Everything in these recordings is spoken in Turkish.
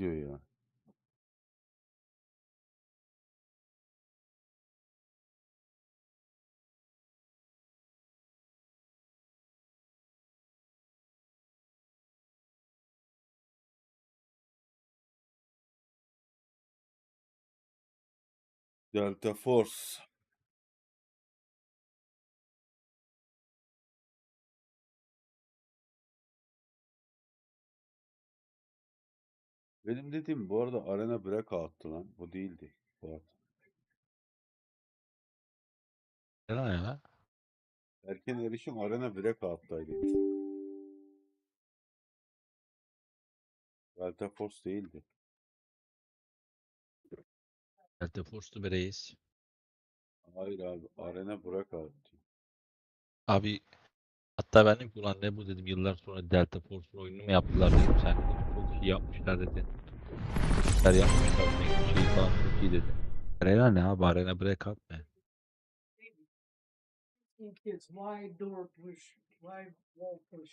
diyor ya. Delta Force. Benim dediğim bu arada Arena Breakout'tu lan. Bu değildi. Fuat. Ne lan ya? Erken erişim Arena Breakout'taydı. Delta Force değildi. Delta Force'lu bir reis. Hayır abi. Arena Breakout. Abi hatta ben ki ulan ne bu dedim yıllar sonra Delta Force oyununu mu yaptılar dedim. Sen yapmışlar dedi. Güzel yapmışlar. Şeyi falan çok iyi dedi. Arena ne abi? Arena Breakout ne? think it's wide door push, wide wall push.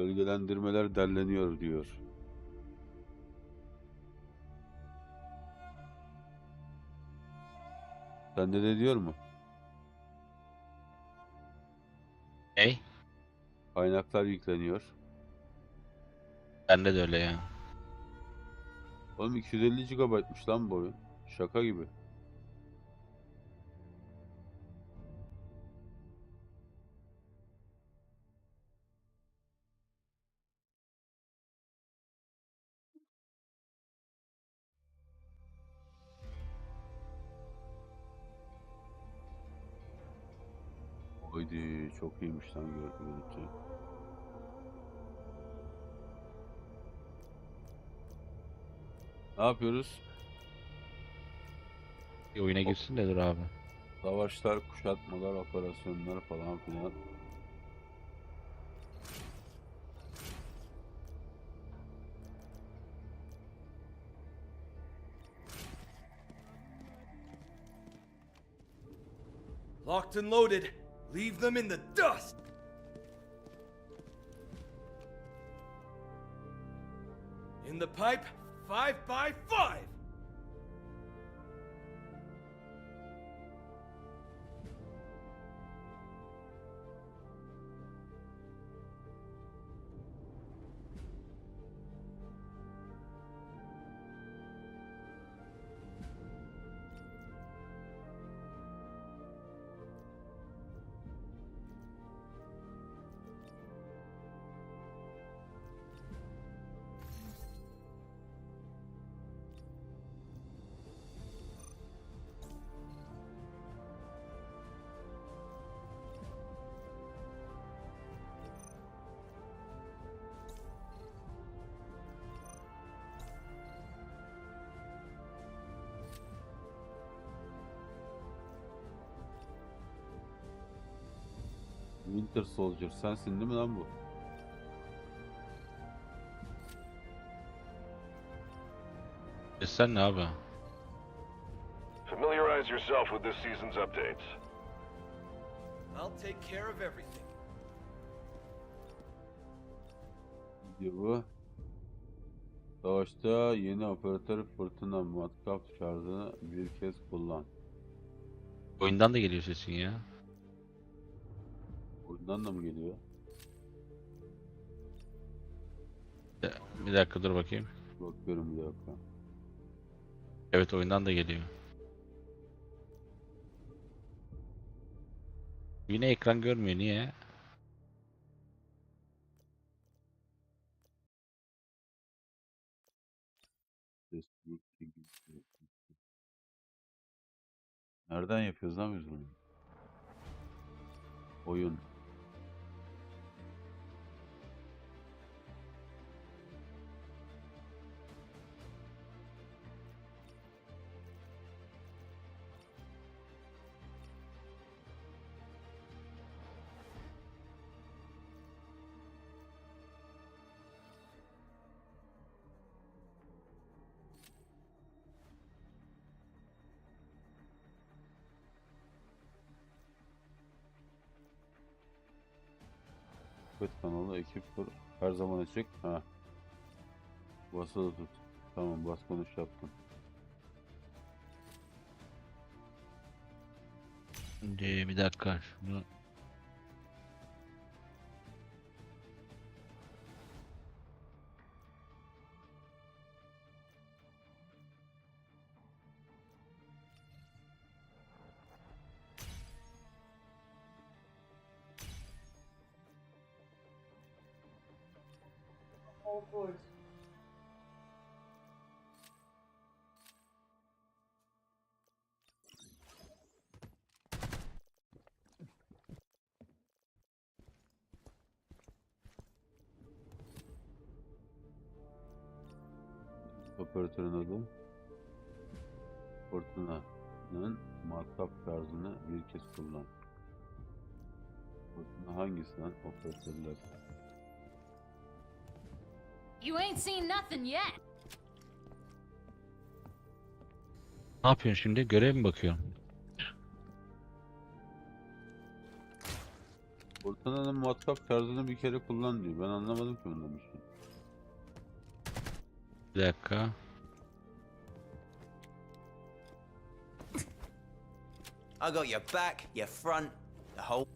Gölgelendirmeler derleniyor diyor. Sende de diyor mu? Ney? Kaynaklar yükleniyor. Bende de öyle ya. Oğlum 250 GB'mış lan bu oyun. Şaka gibi. Haydi çok iyiymiş lan görüntü. Ne yapıyoruz? Bir oyuna girsin de dur abi. Savaşlar, kuşatmalar, operasyonlar falan filan. Locked and loaded. Leave them in the dust. In the pipe, five by five. Winter Soldier sensin değil mi lan bu? E sen ne abi? Familiarize yourself with this season's updates. I'll take care of everything. Diyor bu? Savaşta yeni operatör fırtına matkap şarjını bir kez kullan. Oyundan da geliyor sesin ya. Oyundan da mı geliyor? Bir dakika dur bakayım. Bakıyorum bir dakika. Evet oyundan da geliyor. Yine ekran görmüyor niye? Nereden yapıyoruz lan biz bunu? Oyun. Sohbet kanalı ekip kur. Her zaman açık. Ha. Basılı tut. Tamam bas konuş yaptım. Şimdi bir dakika şunu Boys. Operatörün adı Fırtına'nın matkap şarjını bir kez kullan. Fırtına hangisi lan operatörler? You ain't seen nothing yet. ne yapıyorsun şimdi? Görev mi bakıyorsun? Fırtına'nın matkap şarjını bir kere kullan diyor. Ben anlamadım ki ondan bir şey. Bir dakika. I got your back, your front, the whole.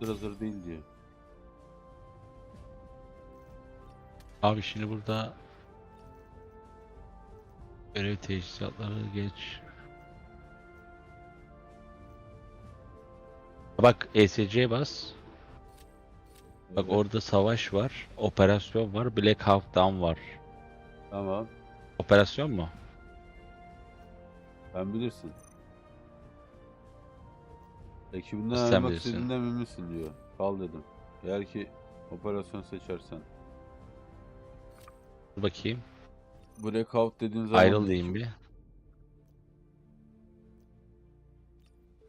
Hazır hazır değil diyor. Abi şimdi burada görev teçhizatları geç. Bak ESC'ye bas. Bak orada savaş var, operasyon var, Black Hawk Down var. Tamam. Operasyon mu? Ben bilirsin. Ekibinden Sen ayrılmak bilirsin. istediğinden emin misin diyor. Kal dedim. Eğer ki operasyon seçersen. Dur bakayım. Breakout dediğin zaman Ayrıl diyeyim bir.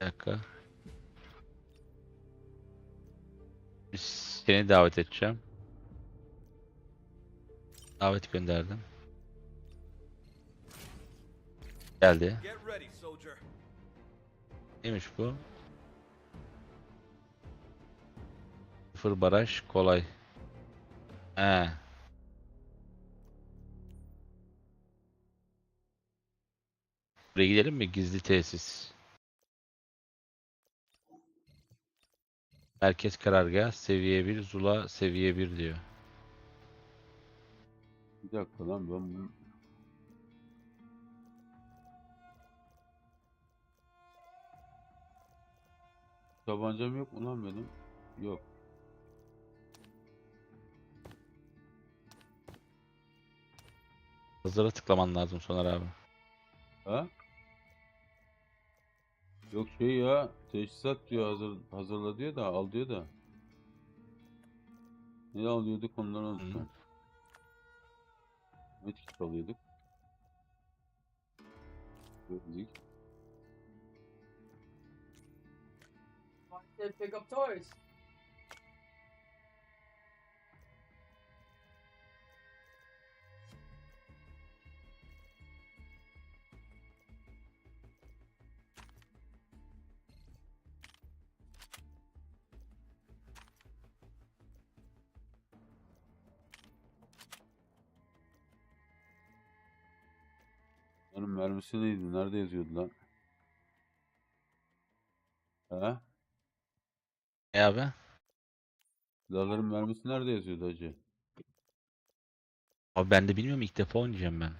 Bir dakika. Seni davet edeceğim. Davet gönderdim. Geldi. Get ready, soldier. Neymiş bu? Sıfır baraj kolay. He. Buraya gidelim mi? Gizli tesis. Merkez karargah seviye 1, Zula seviye 1 diyor. Bir dakika lan ben bunu... Tabancam yok mu lan benim? Yok. Hazıra tıklaman lazım Soner abi. Ha? Yok şey ya teçhizat diyor hazır hazırla diyor da al diyor da. Ne alıyorduk onları unuttum. Medkit alıyorduk. Gördük. Pick up toys. Neydi? Nerede yazıyordu lan? He? Ne abi? Silahların mermisi nerede yazıyordu hacı? Abi ben de bilmiyorum ilk defa oynayacağım ben.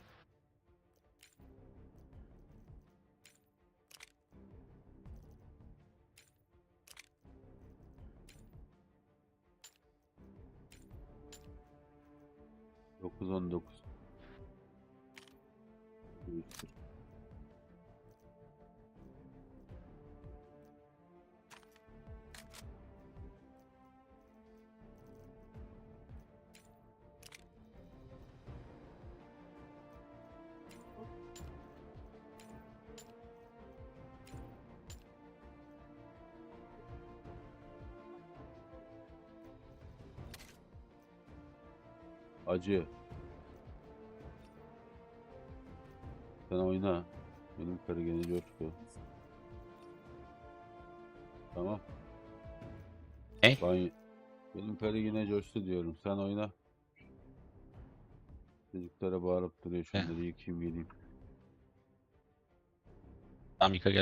Acı. Sen oyna. Benim karı gene coştu. Tamam. Ne? Ben, benim karı yine coştu diyorum. Sen oyna. Çocuklara bağırıp duruyor. Şunları yıkayayım geleyim. Tamam yıka gel.